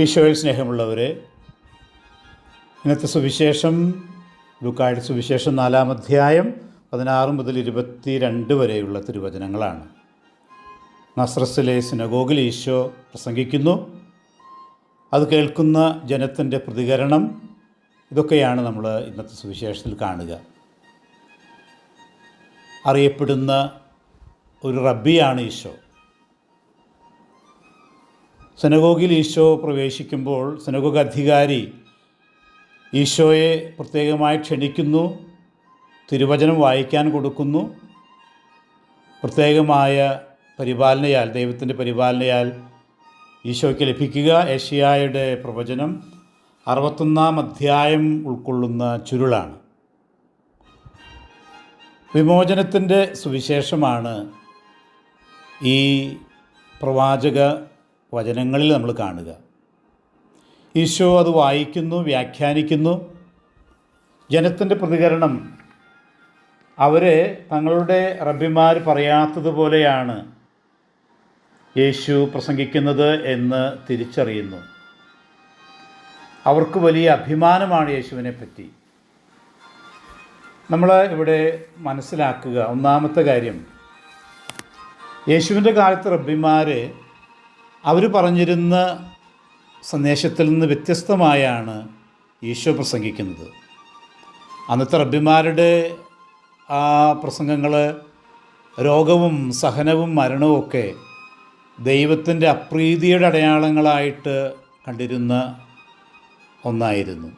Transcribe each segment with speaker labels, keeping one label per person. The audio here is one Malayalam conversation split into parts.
Speaker 1: ഈശോയിൽ സ്നേഹമുള്ളവരെ ഇന്നത്തെ സുവിശേഷം ലൂക്കായുടെ സുവിശേഷം നാലാം അധ്യായം പതിനാറ് മുതൽ ഇരുപത്തി രണ്ട് വരെയുള്ള തിരുവചനങ്ങളാണ്. നസ്രസിലെ സിനഗോഗിൽ ഈശോ പ്രസംഗിക്കുന്നു. അത് കേൾക്കുന്ന ജനത്തിന്റെ പ്രതികരണം ഇതൊക്കെയാണ് നമ്മൾ ഇന്നത്തെ സുവിശേഷത്തിൽ കാണുക. അറിയപ്പെടുന്ന ഒരു റബ്ബിയാണ് ഈശോ. സെനഗോഗിൽ ഈശോ പ്രവേശിക്കുമ്പോൾ സെനഗോഗ് അധികാരി ഈശോയെ പ്രത്യേകമായി ക്ഷണിക്കുന്നു തിരുവചനം വായിക്കാൻ കൊടുക്കുന്നു. പ്രത്യേകമായ പരിപാലനയാൽ ദൈവത്തിന്റെ പരിപാലനയാൽ ഈശോയ്ക്ക് ലഭിക്കുക. ഏഷ്യായുടെ പ്രവചനം അറുപത്തൊന്നാം അധ്യായം ഉൾക്കൊള്ളുന്ന ചുരുളാണ്. വിമോചനത്തിന്റെ സുവിശേഷമാണ് ഈ പ്രവാചക വചനങ്ങളിൽ നമ്മൾ കാണുക. ഈശോ അത് വായിക്കുന്നു വ്യാഖ്യാനിക്കുന്നു. ജനത്തിന്റെ പ്രതികരണം അവരെ തങ്ങളുടെ റബ്ബിമാർ പറയാത്തതുപോലെയാണ് യേശു പ്രസംഗിക്കുന്നത് എന്ന് തിരിച്ചറിയുന്നു. അവർക്ക് വലിയ അഭിമാനമാണ് യേശുവിനെ പറ്റി. നമ്മൾ ഇവിടെ മനസ്സിലാക്കുക. ഒന്നാമത്തെ കാര്യം യേശുവിന്റെ കാലത്ത് റബ്ബിമാർ അവർ പറഞ്ഞിരുന്ന സന്ദേശത്തിൽ നിന്ന് വ്യത്യസ്തമായാണ് ഈശോ പ്രസംഗിക്കുന്നത്. അന്നത്തെ റബ്ബിമാരുടെ ആ പ്രസംഗങ്ങൾ രോഗവും സഹനവും മരണവും ഒക്കെ ദൈവത്തിന്റെ അപ്രീതിയുടെ അടയാളങ്ങളായിട്ട് കണ്ടിരുന്ന ഒന്നായിരുന്നു.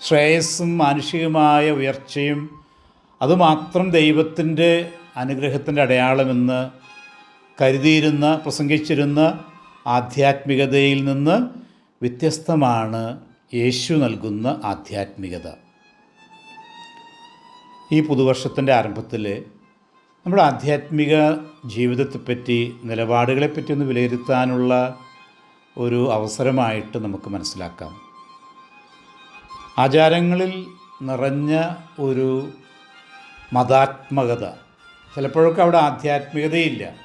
Speaker 1: ശ്രേയസ്സും മാനുഷികമായ ഉയർച്ചയും അതുമാത്രം ദൈവത്തിന്റെ അനുഗ്രഹത്തിന്റെ അടയാളമെന്ന് കരുതിയിരുന്ന പ്രസംഗിച്ചിരുന്ന ആധ്യാത്മികതയിൽ നിന്ന് വ്യത്യസ്തമാണ് യേശു നൽകുന്ന ആധ്യാത്മികത. ഈ പുതുവർഷത്തിന്റെ ആരംഭത്തിൽ നമ്മുടെ ആധ്യാത്മിക ജീവിതത്തെപ്പറ്റി നിലപാടുകളെപ്പറ്റി ഒന്ന് വിലയിരുത്താനുള്ള ഒരു അവസരമായിട്ട് നമുക്ക് മനസ്സിലാക്കാം. ആചാരങ്ങളിൽ നിറഞ്ഞ ഒരു മതാത്മകത. ചിലപ്പോഴൊക്കെ അവിടെ ആധ്യാത്മികതയില്ല.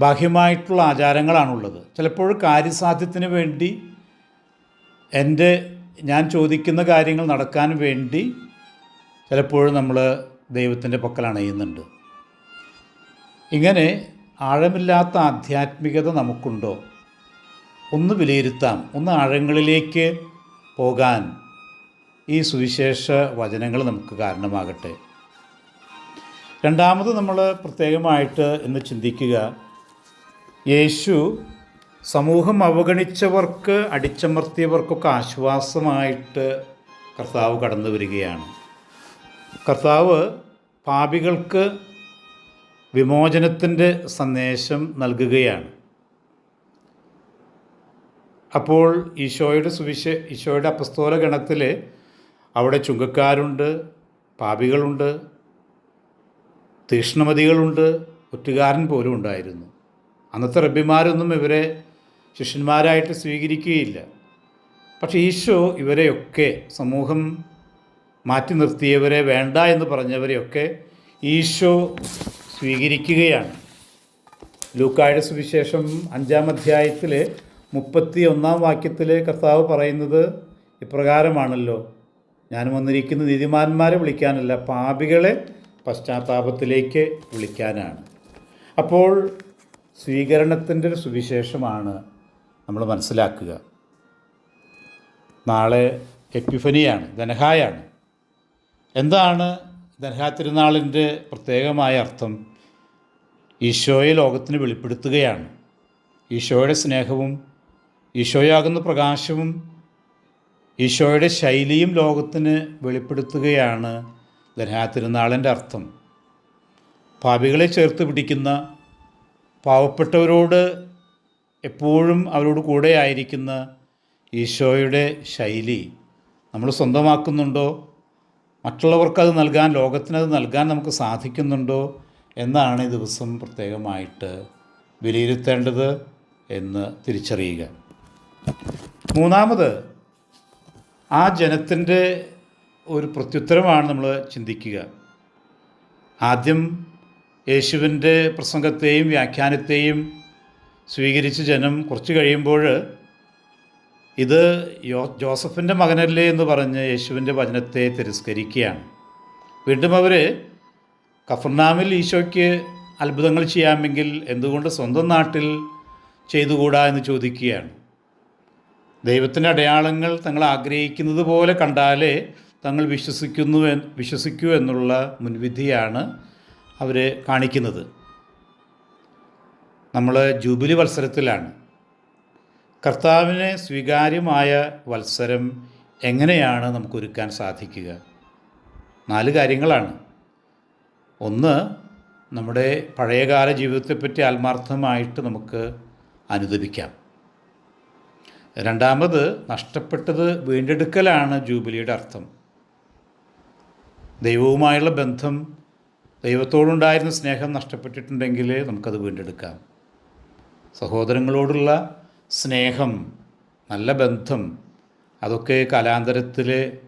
Speaker 1: ബാഹ്യമായിട്ടുള്ള ആചാരങ്ങളാണുള്ളത്. ചിലപ്പോൾ കാര്യസാധ്യത്തിന് വേണ്ടി എന്റെ ഞാൻ ചോദിക്കുന്ന കാര്യങ്ങൾ നടക്കാൻ വേണ്ടി ചിലപ്പോഴും നമ്മൾ ദൈവത്തിന്റെ പക്കൽ അണയുന്നുണ്ട്. ഇങ്ങനെ ആഴമില്ലാത്ത ആധ്യാത്മികത നമുക്കുണ്ടോ? ഒന്ന് വിലയിരുത്താം. ഒന്ന് ആഴങ്ങളിലേക്ക് പോകാൻ ഈ സുവിശേഷ വചനങ്ങൾ നമുക്ക് കാരണമാകട്ടെ. രണ്ടാമത് നമ്മൾ പ്രത്യേകമായിട്ട് ഇന്ന് ചിന്തിക്കുക യേശു സമൂഹം അവഗണിച്ചവർക്ക് അടിച്ചമർത്തിയവർക്കൊക്കെ ആശ്വാസമായിട്ട് കർത്താവ് കടന്നു വരികയാണ്. കർത്താവ് പാപികൾക്ക് വിമോചനത്തിന്റെ സന്ദേശം നൽകുകയാണ്. അപ്പോൾ ഈശോയുടെ സുവിശേ ഈശോയുടെ അപസ്തോല ഗണത്തിൽ അവിടെ ചുങ്കക്കാരുണ്ട് പാപികളുണ്ട് തീഷ്ണമതികളുണ്ട് ഒറ്റുകാരൻ പോലും ഉണ്ടായിരുന്നു. അന്നത്തെ റബ്ബിമാരൊന്നും ഇവരെ ശിഷ്യന്മാരായിട്ട് സ്വീകരിക്കുകയില്ല. പക്ഷേ ഈശോ ഇവരെയൊക്കെ സമൂഹം മാറ്റി നിർത്തിയവരെ വേണ്ട എന്ന് പറഞ്ഞവരെയൊക്കെ ഈശോ സ്വീകരിക്കുകയാണ്. ലൂക്കായുടെ സുവിശേഷം അഞ്ചാം അധ്യായത്തിൽ മുപ്പത്തി ഒന്നാം വാക്യത്തിൽ കർത്താവ് പറയുന്നത് ഇപ്രകാരമാണല്ലോ. ഞാൻ വന്നിരിക്കുന്ന നീതിമാന്മാരെ വിളിക്കാനല്ല പാപികളെ പശ്ചാത്താപത്തിലേക്ക് വിളിക്കാനാണ്. അപ്പോൾ സ്വീകരണത്തിന്റെ ഒരു സുവിശേഷമാണ് നമ്മൾ മനസ്സിലാക്കുക. നാളെ എപ്പിഫനിയാണ് ധനഹായാണ്. എന്താണ് ധനഹാ തിരുനാളിന്റെ പ്രത്യേകമായ അർത്ഥം? ഈശോയെ ലോകത്തിന് വെളിപ്പെടുത്തുകയാണ്. ഈശോയുടെ സ്നേഹവും ഈശോയാകുന്ന പ്രകാശവും ഈശോയുടെ ശൈലിയും ലോകത്തിന് വെളിപ്പെടുത്തുകയാണ് ധനഹാ തിരുനാളിന്റെ അർത്ഥം. പാപികളെ ചേർത്ത് പിടിക്കുന്ന പാവപ്പെട്ടവരോട് എപ്പോഴും അവരോട് കൂടെ ആയിരിക്കുന്ന ഈശോയുടെ ശൈലി നമ്മൾ സ്വന്തമാക്കുന്നുണ്ടോ? മറ്റുള്ളവർക്കത് നൽകാൻ ലോകത്തിനത് നൽകാൻ നമുക്ക് സാധിക്കുന്നുണ്ടോ? എന്നാണ് ഈ ദിവസം പ്രത്യേകമായിട്ട് വിലയിരുത്തേണ്ടത് എന്ന് തിരിച്ചറിയുക. മൂന്നാമത് ആ ജനത്തിന്റെ ഒരു പ്രത്യുത്തരമാണ് നമ്മൾ ചിന്തിക്കുക. ആദ്യം യേശുവിന്റെ പ്രസംഗത്തെയും വ്യാഖ്യാനത്തെയും സ്വീകരിച്ച് ജനം കുറച്ച് കഴിയുമ്പോൾ ഇത് യോ ജോസഫിന്റെ മകനല്ലേ എന്ന് പറഞ്ഞ് യേശുവിന്റെ വചനത്തെ തിരസ്കരിക്കുകയാണ്. വീണ്ടും അവർ കഫർനാമിൽ ഈശോയ്ക്ക് അത്ഭുതങ്ങൾ ചെയ്യാമെങ്കിൽ എന്തുകൊണ്ട് സ്വന്തം നാട്ടിൽ ചെയ്തുകൂടാ എന്ന് ചോദിക്കുകയാണ്. ദൈവത്തിന്റെ അടയാളങ്ങൾ തങ്ങൾ ആഗ്രഹിക്കുന്നത് പോലെ കണ്ടാലേ തങ്ങൾ വിശ്വസിക്കുന്നു വിശ്വസിക്കൂ എന്നുള്ള മുൻവിധിയാണ് അവർ കാണിക്കുന്നത്. നമ്മൾ ജൂബിലി വത്സരത്തിലാണ് കർത്താവിന് സ്വീകാര്യമായ വത്സരം എങ്ങനെയാണ് നമുക്കൊരുക്കാൻ സാധിക്കുക? നാല് കാര്യങ്ങളാണ്. ഒന്ന് നമ്മുടെ പഴയകാല ജീവിതത്തെപ്പറ്റി ആത്മാർത്ഥമായിട്ട് നമുക്ക് അനുദപിക്കാം. രണ്ടാമത് നഷ്ടപ്പെട്ടത് വീണ്ടെടുക്കലാണ് ജൂബിലിയുടെ അർത്ഥം. ദൈവവുമായുള്ള ബന്ധം ദൈവത്തോടുണ്ടായിരുന്ന സ്നേഹം നഷ്ടപ്പെട്ടിട്ടുണ്ടെങ്കിൽ നമുക്കത് വീണ്ടെടുക്കാം. സഹോദരങ്ങളോടുള്ള സ്നേഹം നല്ല ബന്ധം അതൊക്കെ കാലാന്തരത്തിൽ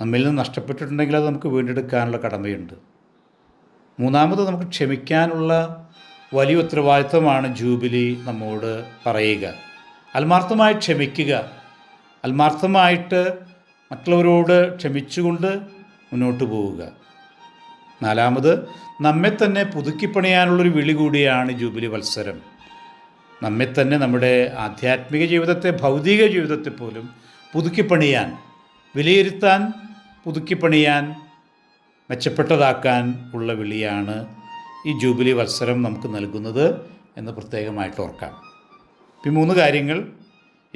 Speaker 1: നമ്മിൽ നിന്ന് നഷ്ടപ്പെട്ടിട്ടുണ്ടെങ്കിൽ അത് നമുക്ക് വീണ്ടെടുക്കാനുള്ള കടമയുണ്ട്. മൂന്നാമത് നമുക്ക് ക്ഷമിക്കാനുള്ള വലിയ ഉത്തരവാദിത്വമാണ് ജൂബിലി നമ്മോട് പറയുക. ആത്മാർത്ഥമായി ക്ഷമിക്കുക. ആത്മാർത്ഥമായിട്ട് മറ്റുള്ളവരോട് ക്ഷമിച്ചുകൊണ്ട് മുന്നോട്ട് പോവുക. നാലാമത് നമ്മെ തന്നെ പുതുക്കിപ്പണിയാനുള്ളൊരു വിളി കൂടിയാണ് ജൂബിലി മത്സരം. നമ്മെ തന്നെ നമ്മുടെ ആധ്യാത്മിക ജീവിതത്തെ ഭൗതിക ജീവിതത്തെ പോലും പുതുക്കിപ്പണിയാൻ വിലയിരുത്താൻ പുതുക്കിപ്പണിയാൻ മെച്ചപ്പെട്ടതാക്കാൻ ഉള്ള വിളിയാണ് ഈ ജൂബിലി വത്സരം നമുക്ക് നൽകുന്നത് എന്ന് പ്രത്യേകമായിട്ട് ഓർക്കാം. ഈ മൂന്ന് കാര്യങ്ങൾ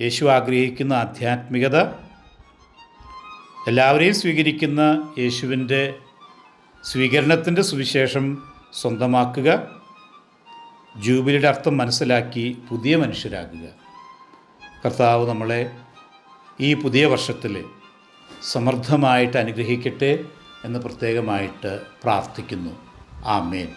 Speaker 1: യേശു ആഗ്രഹിക്കുന്ന ആധ്യാത്മികത എല്ലാവരെയും സ്വീകരിക്കുന്ന യേശുവിന്റെ സ്വീകരണത്തിന്റെ സുവിശേഷം സ്വന്തമാക്കുക. ജൂബിലിയുടെ അർത്ഥം മനസ്സിലാക്കി പുതിയ മനുഷ്യരാകുക. കർത്താവ് നമ്മളെ ഈ പുതിയ വർഷത്തിൽ സമൃദ്ധമായിട്ട് അനുഗ്രഹിക്കട്ടെ എന്ന് പ്രത്യേകമായിട്ട് പ്രാർത്ഥിക്കുന്നു. ആമേൻ.